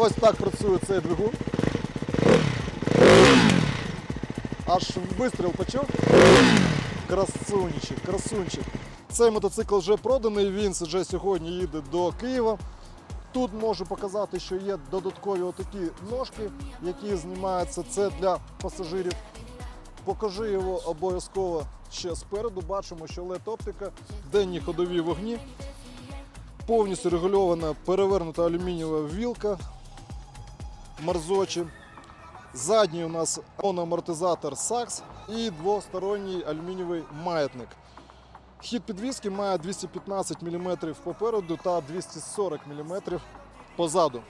Ось так працює цей двигун. Аж вистріл почув. Красунчик, красунчик. Цей мотоцикл вже проданий, він вже сьогодні їде до Києва. Тут можу показати, що є додаткові отакі ножки, які знімаються. Це для пасажирів. Покажи його обов'язково ще спереду. Бачимо, що led оптика, денні ходові вогні, повністю регульована перевернута алюмінієва вілка Марзочі. Задній у нас моноамортизатор SAX і двосторонній алюмінієвий маятник. Хід підвіски має 215 мм попереду та 240 мм позаду.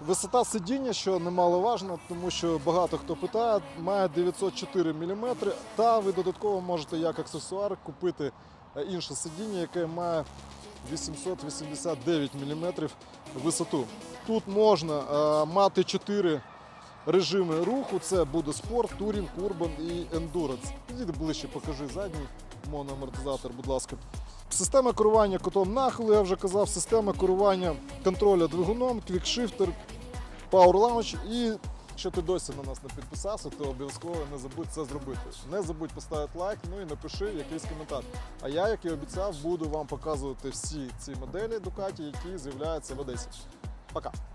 Висота сидіння, що немаловажно, тому що багато хто питає, має 904 мм, та ви додатково можете як аксесуар купити е, інше сидіння, яке має 889 мм висоту. Тут можна е, мати 4 режими руху: це буде спорт, турінг, урбан і ендуранс. Підійди ближче, покажи задній моноамортизатор, будь ласка. Система керування котом нахилу, я вже казав, система керування контроля двигуном, квікшифтер, Power Lounge і якщо ти досі на нас не підписався, то обов'язково не забудь це зробити. Не забудь поставити лайк, ну і напиши якийсь коментар. А я, як і обіцяв, буду вам показувати всі ці моделі Ducati, які з'являються в Одесі. Пока!